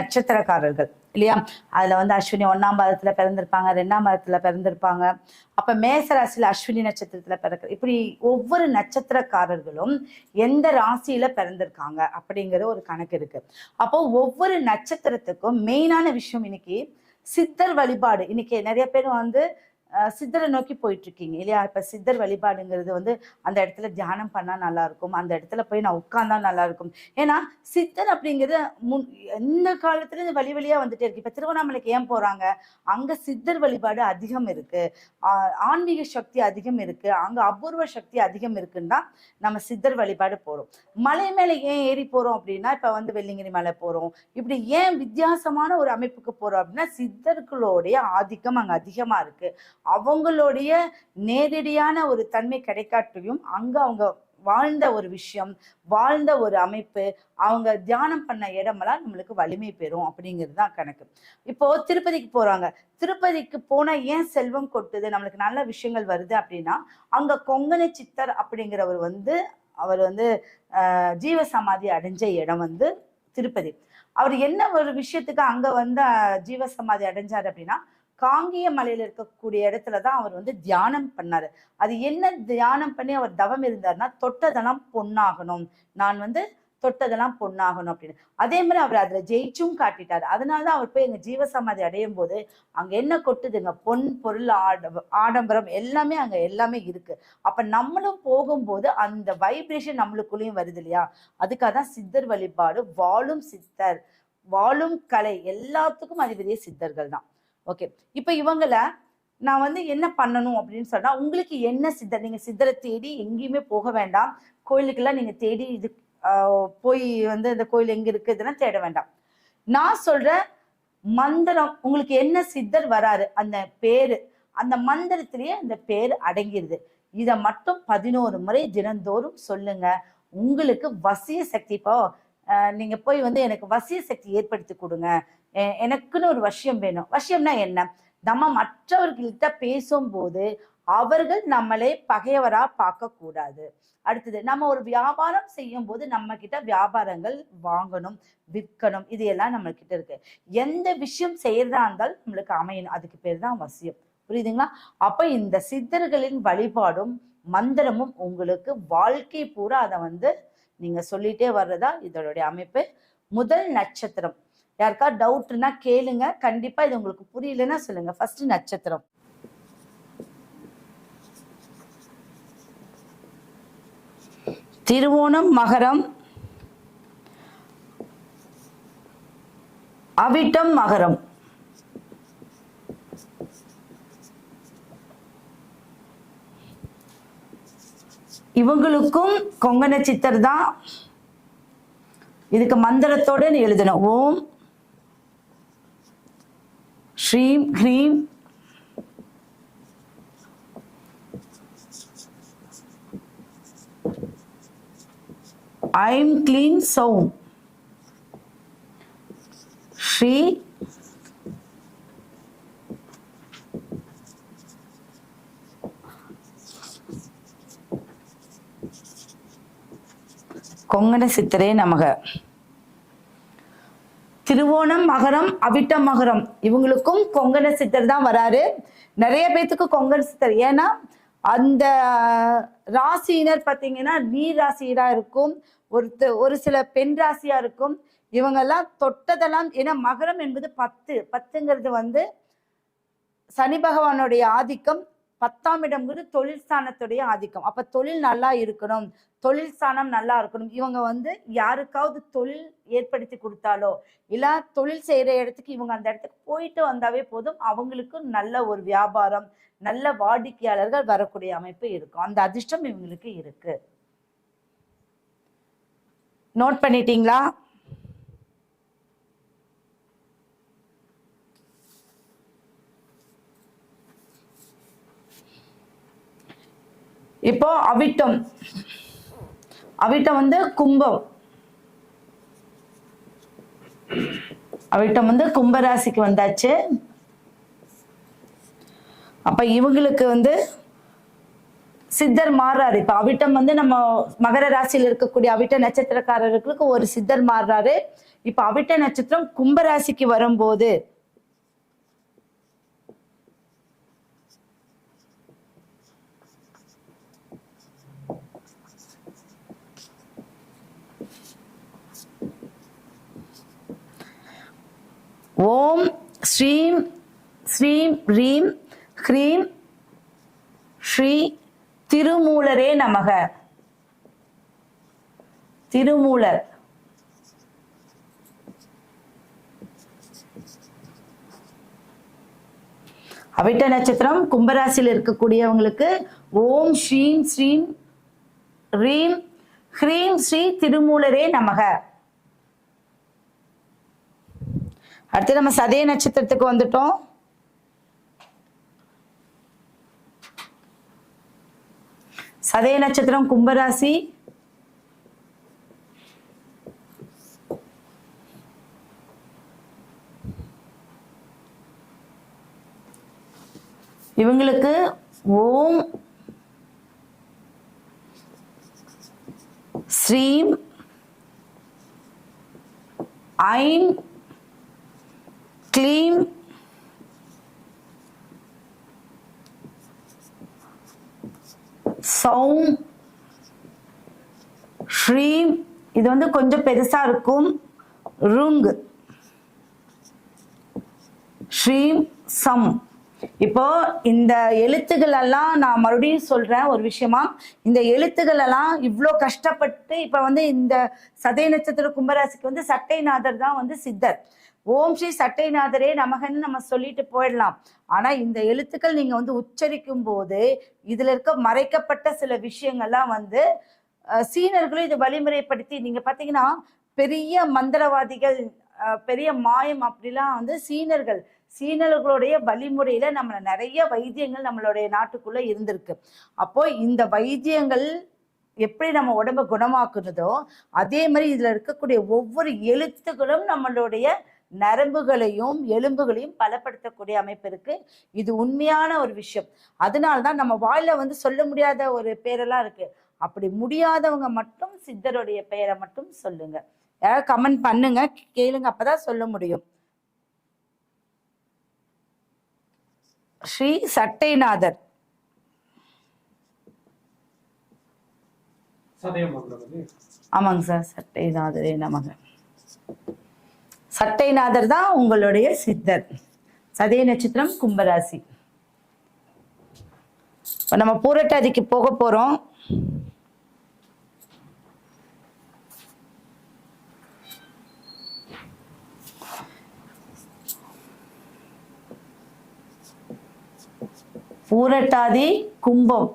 நட்சத்திரக்காரர்கள் இல்லையா? அதுல வந்து அஸ்வினி ஒன்னாம் பாதத்துல பிறந்திருப்பாங்க ரெண்டாம் பாதத்துல பிறந்திருப்பாங்க. அப்ப மேசராசியில அஸ்வினி நட்சத்திரத்துல பிறக்க இப்படி ஒவ்வொரு நட்சத்திரக்காரர்களும் எந்த ராசியில பிறந்திருக்காங்க அப்படிங்கிற ஒரு கணக்கு இருக்கு. அப்போ ஒவ்வொரு நட்சத்திரத்துக்கும் மெயினான விஷயம் இன்னைக்கு சித்தர் வழிபாடு. இன்னைக்கு நிறைய பேர் வந்து சித்தரை நோக்கி போயிட்டு இருக்கீங்க இல்லையா? இப்ப சித்தர் வழிபாடுங்கிறது வந்து அந்த இடத்துல தியானம் பண்ணா நல்லா இருக்கும் அந்த இடத்துல போய் நான் உட்கார்ந்தா நல்லா இருக்கும் ஏன்னா சித்தர் அப்படிங்கிறது முன் எந்த காலத்துல இந்த வழி வழியா வந்துட்டே இருக்கு. இப்ப திருவண்ணாமலைக்கு ஏன் போறாங்க? அங்க சித்தர் வழிபாடு அதிகம் இருக்கு. ஆன்மீக சக்தி அதிகம் இருக்கு. அங்க அபூர்வ சக்தி அதிகம் இருக்குன்னா நம்ம சித்தர் வழிபாடு போறோம். மலை மேல ஏன் ஏறி போறோம் அப்படின்னா இப்ப வந்து வெள்ளிங்கிரி மலை போறோம். இப்படி ஏன் வித்தியாசமான ஒரு அமைப்புக்கு போறோம் அப்படின்னா சித்தர்களுடைய ஆதிக்கம் அங்க அதிகமா இருக்கு. அவங்களுடைய நேரடியான ஒரு தன்மை கிடைக்காட்டியும் அங்க அவங்க வாழ்ந்த ஒரு விஷயம் வாழ்ந்த ஒரு அமைப்பு அவங்க தியானம் பண்ண இடமெல்லாம் நம்மளுக்கு வலிமை பெறும் அப்படிங்கிறது தான் கணக்கு. இப்போ திருப்பதிக்கு போறாங்க. திருப்பதிக்கு போனா ஏன் செல்வம் கொட்டுது? நம்மளுக்கு நல்ல விஷயங்கள் வருது அப்படின்னா அங்க கொங்கணி சித்தர் அப்படிங்கிறவர் வந்து அவர் வந்து ஜீவ சமாதி அடைஞ்ச இடம் வந்து திருப்பதி. அவர் என்ன ஒரு விஷயத்துக்கு அங்க வந்து ஜீவ சமாதி அடைஞ்சார் அப்படின்னா காங்கியமலையில் இருக்கக்கூடிய இடத்துல தான் அவர் வந்து தியானம் பண்ணார். அது என்ன தியானம் பண்ணி அவர் தவம் இருந்தாருன்னா தொட்டதெல்லாம் பொண்ணாகணும் நான் வந்து தொட்டதெல்லாம் பொண்ணாகணும் அப்படின்னு. அதே மாதிரி அவர் அதில் ஜெயிச்சும் அதனால தான் அவர் போய் எங்கள் ஜீவசமாதி அடையும் போது அங்கே என்ன கொட்டுதுங்க? பொன் பொருள் ஆட ஆடம்பரம் எல்லாமே அங்கே எல்லாமே இருக்குது அப்போ நம்மளும் போகும்போது அந்த வைப்ரேஷன் நம்மளுக்குள்ளேயும் வருது இல்லையா? அதுக்காக தான் சித்தர் வழிபாடு வாழும் சித்தர் வாழும் கலை எல்லாத்துக்கும் அதிபதியே சித்தர்கள் தான். ஓகே இப்போ இவங்கள நான் வந்து என்ன பண்ணணும் அப்படின்னு சொன்னா உங்களுக்கு என்ன சித்தர் நீங்க சித்தரை தேடி எங்கேயுமே போக வேண்டாம். கோயிலுக்கெல்லாம் நீங்க தேடி இது போய் வந்து இந்த கோயில் எங்க இருக்கு இதெல்லாம் தேட வேண்டாம். நான் சொல்ற மந்திரம் உங்களுக்கு என்ன சித்தர் வராரு அந்த பேரு அந்த மந்திரத்திலேயே அந்த பேர் அடங்கிருது. இதை மட்டும் பதினோரு முறை தினந்தோறும் சொல்லுங்க. உங்களுக்கு வசிய சக்தி இப்போ நீங்க போய் வந்து எனக்கு வசிய சக்தி ஏற்படுத்தி கொடுங்க. எனக்குன்னு ஒரு வசியம் வேணும். வசியம்னா என்ன? நம்ம மற்றவர்கள்கிட்ட பேசும்போது அவர்கள் நம்மளே பகையவரா பார்க்க கூடாது அடுத்தது நம்ம ஒரு வியாபாரம் செய்யும் போது நம்ம கிட்ட வியாபாரங்கள் வாங்கணும் விற்கணும் இது எல்லாம் நம்ம கிட்ட இருக்கு. எந்த விஷயம் செய்யறதா இருந்தாலும் நம்மளுக்கு அமையணும். அதுக்கு பேர் தான் வசியம். புரியுதுங்களா? அப்ப இந்த சித்தர்களின் வழிபாடும் மந்திரமும் உங்களுக்கு வாழ்க்கை பூரா அதை வந்து நீங்க சொல்லிட்டே வர்றதா இதனுடைய அமைப்பு. முதல் நட்சத்திரம். யாருக்கா டவுட்னா கேளுங்க. கண்டிப்பா இது உங்களுக்கு புரியலன்னா சொல்லுங்க. ஃபர்ஸ்ட் நட்சத்திரம். திருவோணம் மகரம். அவிட்டம் மகரம். இவங்களுக்கும் கொங்க நட்சத்திரம் தான். இதுக்கு மந்திரத்தோடு எழுதணும். ஓம் ஸ்ரீம் ஹ்ரீம் ஐம் க்ளீன் சௌம் ஸ்ரீ கொங்கண சித்தரே நமக. திருவோணம் மகரம் அவிட்டம் மகரம். இவங்களுக்கும் கொங்கண சித்தர் தான் வராரு. நிறைய பேத்துக்கு கொங்கண சித்தர். ஏன்னா அந்த ராசியினர் பார்த்தீங்கன்னா நீர் ராசியராக இருக்கும். ஒருத்த ஒரு சில பெண் ராசியாக இருக்கும். இவங்கெல்லாம் தொட்டதெல்லாம் ஏன்னா மகரம் என்பது பத்து. பத்துங்கிறது வந்து சனி பகவானுடைய ஆதிக்கம். பத்தாம் இடம்ங்கிறது தொழில் ஸ்தானத்துடைய ஆதிக்கம். அப்ப தொழில் நல்லா இருக்கணும். தொழில் ஸ்தானம் நல்லா இருக்கணும். இவங்க வந்து யாருக்காவது தொழில் ஏற்படுத்தி கொடுத்தாலோ இல்ல தொழில் செய்யற இடத்துக்கு இவங்க அந்த இடத்துக்கு போயிட்டு வந்தாவே போதும். அவங்களுக்கு நல்ல ஒரு வியாபாரம் நல்ல வாடிக்கையாளர்கள் வரக்கூடிய அமைப்பு இருக்கும். அந்த அதிர்ஷ்டம் இவங்களுக்கு இருக்கு. நோட் பண்ணிட்டீங்களா? இப்போ அவிட்டம். அவிட்டம் வந்து கும்பம். அவிட்டம் வந்து கும்பராசிக்கு வந்தாச்சு. அப்ப இவங்களுக்கு வந்து சித்தர் மாறுறாரு. இப்ப அவிட்டம் வந்து நம்ம மகர ராசியில் இருக்கக்கூடிய அவிட்ட நட்சத்திரக்காரர்களுக்கு ஒரு சித்தர் மாறுறாரு. இப்ப அவிட்ட நட்சத்திரம் கும்பராசிக்கு வரும்போது ஓம் ஸ்ரீம் ஸ்ரீம் ரீம் ஹ்ரீம் ஸ்ரீ திருமூலரே நமக. திருமூலர். அவிட்ட நட்சத்திரம் கும்பராசியில் இருக்கக்கூடியவங்களுக்கு ஓம் ஸ்ரீம் ஸ்ரீம் ரீம் ஹ்ரீம் ஸ்ரீ திருமூலரே நமக. அடுத்து நம்ம சதய நட்சத்திரத்துக்கு வந்துட்டோம். சதய நட்சத்திரம் கும்பராசி. இவங்களுக்கு ஓம் ஸ்ரீம் ஐம் க்ளீம் சௌம் ஸ்ரீம் இது வந்து கொஞ்சம் பெருசா இருக்கும். ருங் ஸ்ரீம் சம் இப்போ இந்த எழுத்துக்கள் எல்லாம் நான் மறுபடியும் சொல்றேன் ஒரு விஷயமா. இந்த எழுத்துக்கள் எல்லாம் இவ்வளோ கஷ்டப்பட்டு இப்போ வந்து இந்த சதய நட்சத்திர கும்பராசிக்கு வந்து சட்டைநாதர் தான் வந்து சித்தர். ஓம் ஸ்ரீ சட்டைநாதரே நமகன்னு நம்ம சொல்லிட்டு போயிடலாம். ஆனா இந்த எழுத்துக்கள் நீங்க வந்து உச்சரிக்கும் போது இதுல இருக்க மறைக்கப்பட்ட சில விஷயங்கள்லாம் வந்து சீனர்களும் இதை வழிமுறைப்படுத்தி நீங்க பாத்தீங்கன்னா பெரிய மந்திரவாதிகள் பெரிய மாயம் அப்படிலாம் வந்து சீனர்கள் சீனர்களுடைய வழிமுறையில நம்மளை நிறைய வைத்தியங்கள் நம்மளுடைய நாட்டுக்குள்ள இருந்திருக்கு. அப்போ இந்த வைத்தியங்கள் எப்படி நம்ம உடம்ப குணமாக்குறதோ அதே மாதிரி இதுல இருக்கக்கூடிய ஒவ்வொரு எழுத்துக்களும் நம்மளுடைய நரம்புகளையும் எலும்புகளையும் பலப்படுத்தக்கூடிய அமைப்பு இருக்கு. இது உண்மையான ஒரு விஷயம். அதனால தான் நம்ம வாயில வந்து சொல்ல முடியாத ஒரு பேரெல்லாம் இருக்கு. அப்படி முடியாதவங்க மட்டும் சித்தருடைய பெயரை மட்டும் சொல்லுங்க. யாராவது கமெண்ட் பண்ணுங்க. கேளுங்க. அப்பதான் சொல்ல முடியும். ஸ்ரீ சட்டைநாதர். ஆமாங்க சார். சட்டைநாதரே நமக. சட்டைநாதர் தான் உங்களுடைய சித்தர். சதய நட்சத்திரம் கும்பராசி. இப்போ நம்ம பூரட்டாதிக்கு போக போறோம். பூரட்டாதி கும்பம்.